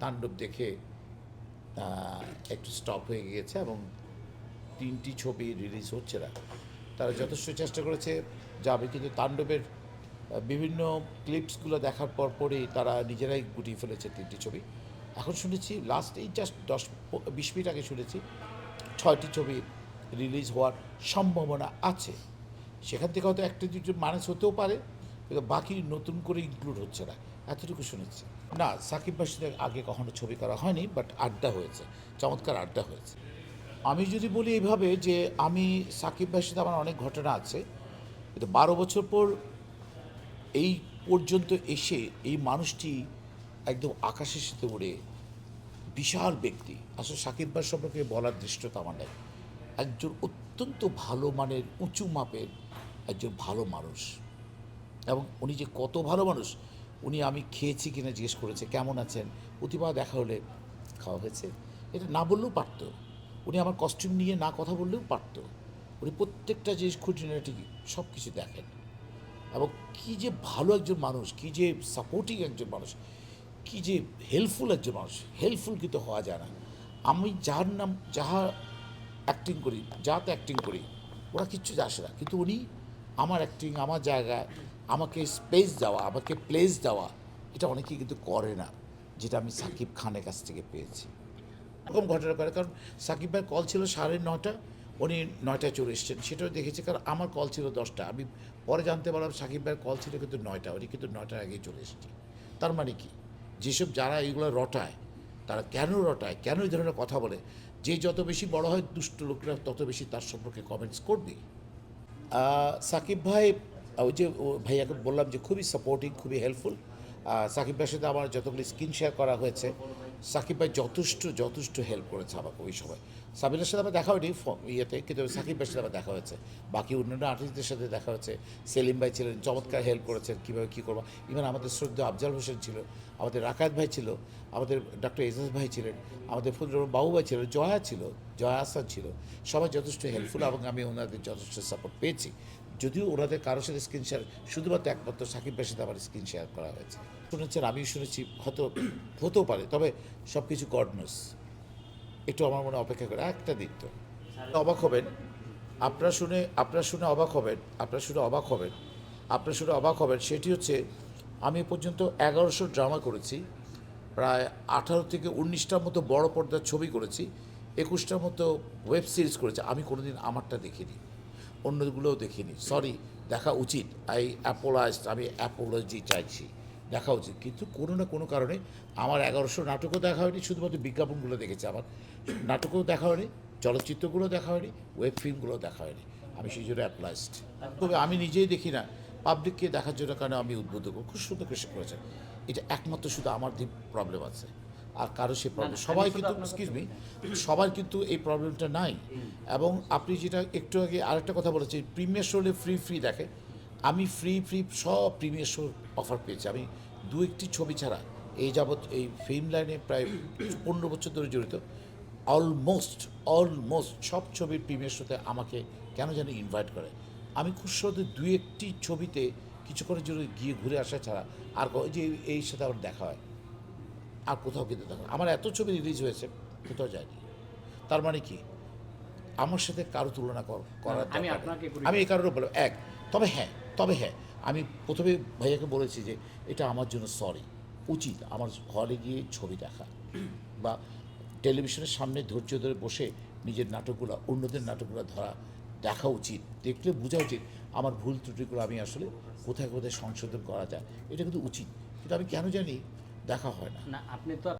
তাণ্ডব দেখে একটু স্টপ হয়ে গিয়েছে এবং তিনটি ছবি রিলিজ হচ্ছে না। তারা যথেষ্ট চেষ্টা করেছে যাবে, কিন্তু তাণ্ডবের বিভিন্ন ক্লিপসগুলো দেখার পর পরেই তারা নিজেরাই গুটিয়ে ফেলেছে তিনটি ছবি। এখন শুনেছি লাস্ট এই জাস্ট দশ, বিশ মিনিট আগে শুনেছি ছয়টি ছবি রিলিজ হওয়ার সম্ভাবনা আছে। সেখান থেকে হয়তো একটা দুটো মানুষ হতেও পারে। কিন্তু বাকি নতুন করে ইনক্লুড হচ্ছে না। এতটুকু শুনেছি। না, সাকিব বাসীদের আগে কখনো ছবি করা হয়নি বাট আড্ডা হয়েছে। চমৎকার আড্ডা হয়েছে। আমি যদি বলি এইভাবে যে আমি সাকিব ভাইয়ের আমার অনেক ঘটনা আছে, কিন্তু বারো বছর পর এই পর্যন্ত এসে এই মানুষটি একদম আকাশের সাথে উড়ে বিশাল ব্যক্তি। আসলে সাকিব ভাই সম্পর্কে বলার দৃষ্টতা আমার নেই। একজন অত্যন্ত ভালো মানের, উঁচু মাপের একজন ভালো মানুষ। এবং উনি যে কত ভালো মানুষ, উনি আমি খেয়েছি কিনা জিজ্ঞেস করেছে, কেমন আছেন? প্রতিবার দেখা হলে খাওয়া হয়েছে। এটা না বললেও পারতো। উনি আমার কস্টিউম নিয়ে না কথা বললেও পারতো। উনি প্রত্যেকটা জিনিস খুঁটিনাটি সব কিছু দেখেন। এবং কী যে ভালো একজন মানুষ, কী যে সাপোর্টিং একজন মানুষ, কী যে হেল্পফুল একজন মানুষ হেল্পফুল কিন্তু হওয়া যায় না। আমি যার নাম, যাহা অ্যাক্টিং করি, যাতে অ্যাক্টিং করি, ওরা কিচ্ছু আসে না। কিন্তু উনি আমার অ্যাক্টিং আমার জায়গায় আমাকে স্পেস দেওয়া, আমাকে প্লেস দেওয়া, এটা অনেকেই কিন্তু করে না, যেটা আমি সাকিব খানের কাছ থেকে পেয়েছি। এরকম ঘটনা করে কারণ সাকিব ভাইয়ের কল ছিল সাড়ে নটা উনি নয়টায় চলে এসেছেন, সেটাও দেখেছি, কারণ আমার কল ছিল দশটা, আমি পরে জানতে পারলাম সাকিব ভাইয়ের কল ছিল কিন্তু নয়টা, উনি কিন্তু নয়টার আগেই চলে এসেছে। তার মানে কি? যেসব যারা এইগুলো রটায়, তারা কেন রটায়, কেন এই ধরনের কথা বলে? যে যত বেশি বড় হয়, দুষ্ট লোকরা তত বেশি তার সম্পর্কে কমেন্টস করবে। সাকিব ভাই ওই যে ভাইয়াকে বললাম যে খুবই সাপোর্টিং খুবই হেল্পফুল সাকিব ভাইয়ের সাথে আমার যতগুলি স্ক্রিন শেয়ার করা হয়েছে, সাকিব ভাই যথেষ্ট যথেষ্ট হেল্প করেছে আমাকে ওই সময়। সাবিলের সাথে আমার দেখা হয়নি ইয়েতে, কিন্তু সাকিব ভাইয়ের সাথে আমার দেখা হয়েছে। বাকি অন্যান্য আর্টিস্টদের সাথে দেখা হয়েছে। সেলিম ভাই ছিলেন, চমৎকার হেল্প করেছেন, কীভাবে কী করব। ইভেন আমাদের শ্রদ্ধা আফজাল হোসেন ছিল, আমাদের রাকাত ভাই ছিল, আমাদের ডক্টর এজাজ ভাই ছিলেন, আমাদের ফজল বাবু ভাই ছিল, জয়া ছিল, জয়া আসান ছিল। সবাই যথেষ্ট হেল্পফুল এবং আমি ওনাদের যথেষ্ট সাপোর্ট পেয়েছি। যদিও ওনাদের কারোর সাথে স্ক্রিন শেয়ার শুধুমাত্র একমাত্র সাকিব ভাইয়ের সাথে আমার স্ক্রিন শেয়ার করা হয়েছে। শুনেছেন, আমিও শুনেছি হয়তো হতেও পারে। তবে সব কিছু গডনেস একটু আমার মনে অপেক্ষা করে, একটা দিন তো। অবাক হবেন, আপনারা শুনে আপনারা শুনে অবাক হবেন, আপনার শুনে অবাক হবেন, আপনার শুনে অবাক হবেন, সেটি হচ্ছে, আমি পর্যন্ত এগারোশো ড্রামা করেছি, প্রায় আঠারো থেকে উনিশটার মতো বড় পর্দার ছবি করেছি, একুশটার মতো ওয়েব সিরিজ করেছে, আমি কোনোদিন আমারটা দেখিনি। অন্যগুলোও দেখিনি। সরি দেখা উচিত। আই অ্যাপোলাইজ আমি অ্যাপোলজি চাইছি। দেখা উচিত। কিন্তু কোনো না কোনো কারণে আমার এগারোশো নাটকও দেখা হয়নি, শুধুমাত্র বিজ্ঞাপনগুলো দেখেছি আমার। নাটকও দেখা হয়নি, চলচ্চিত্রগুলো দেখা হয়নি ওয়েব ফিল্মগুলো দেখা হয়নি। আমি সেই জন্য অ্যাপ্লাইজড তবে আমি নিজেই দেখি না পাবলিককে দেখার জন্য কারণে আমি উদ্বুদ্ধ করব? খুব সুন্দর করে করেছেন। এটা একমাত্র শুধু আমার প্রবলেম আছে। আর কারও সে প্রবলেম সবাই কিন্তু এক্সকিউজ মি সবার কিন্তু এই প্রবলেমটা নাই। এবং আপনি যেটা একটু আগে আরেকটা কথা বলেছেন প্রিমিয়ার শোলে ফ্রি ফ্রি দেখে। আমি ফ্রি ফ্রি সব প্রিমিয়ার শো অফার পেয়েছি। আমি দু একটি ছবি ছাড়া এই যাবৎ এই ফিল্ম লাইনে প্রায় পনেরো বছর ধরে জড়িত। অলমোস্ট অলমোস্ট সব ছবির প্রিমিয়ার শোতে আমাকে কেন জানি ইনভাইট করে। আমি খুব সহজে দু একটি ছবিতে কিছুক্ষণের জন্য গিয়ে ঘুরে আসা ছাড়া আর যে এই সাথে আমার দেখা হয়। আর কোথাও কিন্তু দেখা। আমার এত ছবি রিলিজ হয়েছে কোথাও যায়নি। তার মানে কি? আমার সাথে কারও তুলনা কর- করার আমি আপনাকে আমি এই কারণে বললাম এক তবে হ্যাঁ তবে হ্যাঁ আমি প্রথমে ভাইয়াকে বলেছি যে এটা আমার জন্য সরি উচিত আমার হলে গিয়ে ছবি দেখা বা টেলিভিশনের সামনে ধৈর্য ধরে বসে নিজের নাটকগুলো অন্যদের নাটকগুলো ধরা দেখা উচিত। দেখলে বোঝা উচিত আমার ভুল ত্রুটিগুলো আমি আসলে কোথায় কোথায় সংশোধন করা যায়। এটা কিন্তু উচিত। কিন্তু আমি কেন জানি দেখা হয় না। আপনি তো